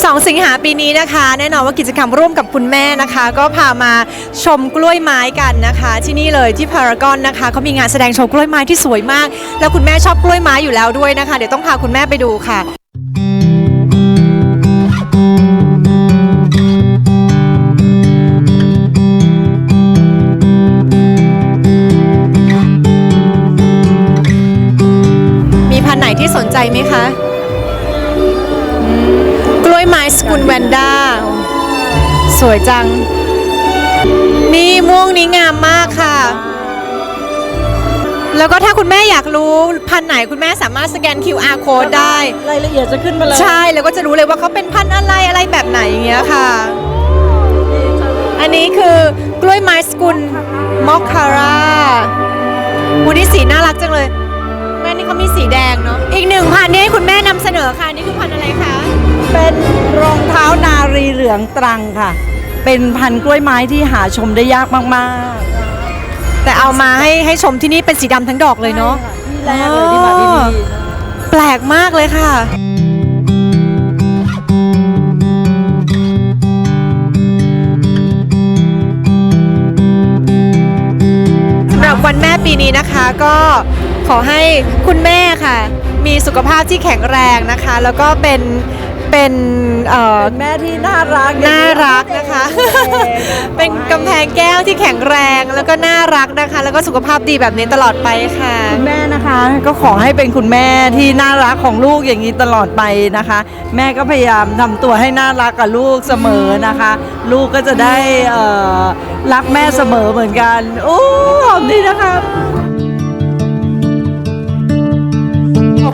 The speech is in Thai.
12 สิงหาปีนี้นะคะ แน่นอนว่ากิจกรรมร่วมกับคุณแม่นะคะ ก็พามาชมกล้วยไม้กันนะคะ ที่นี่เลยที่พารากอนนะคะเขามีงานแสดงโชว์กล้วยไม้ที่สวยมาก แล้วคุณแม่ชอบกล้วยไม้อยู่แล้วด้วยนะคะ เดี๋ยวต้องพาคุณแม่ไปดูค่ะมีพันไหนที่สนใจไหมคะ สกุลแวนด้าสวยจัง นี่ม่วงนี้งามมากค่ะ แล้วก็ถ้าคุณแม่อยากรู้พันธุ์ไหนคุณแม่สามารถสแกน QR code ได้ รายละเอียดจะขึ้นมาเลยใช่ แล้วก็จะรู้เลยว่าเขาเป็นพันธุ์อะไรอะไรแบบไหนอย่างเงี้ยค่ะ อันนี้คือกล้วยไม้สกุลมอคคาร่าวันนี้สีน่ารักจังเลย เหลืองตรังค่ะ เป็นพันธุ์กล้วยไม้ที่หาชมได้ยากมากแต่เอามาให้ให้ชมที่นี่เป็นสีดำทั้งดอกๆเลยเนาะ ที่แรกเลยที่มาที่นี่ แปลกมากเลยค่ะ สำหรับวันแม่ปีนี้นะคะก็ขอให้คุณแม่ค่ะ มีสุขภาพที่แข็งแรงนะคะ แล้วก็เป็น เป็นเอ่อเป็นแม่ที่น่ารักน่ารักนะคะ เป็นกำแพงแก้วที่แข็งแรงแล้วก็น่ารักนะคะ แล้วก็สุขภาพดีแบบนี้ตลอดไปค่ะ คุณแม่นะคะก็ขอให้เป็นคุณแม่ที่น่ารักของลูกอย่างนี้ตลอดไปนะคะ แม่ก็พยายามทำตัวให้น่ารักกับลูกเสมอนะคะ ลูกก็จะได้เอ่อรักแม่เสมอเหมือนกันโอ้หอมดีนะคะ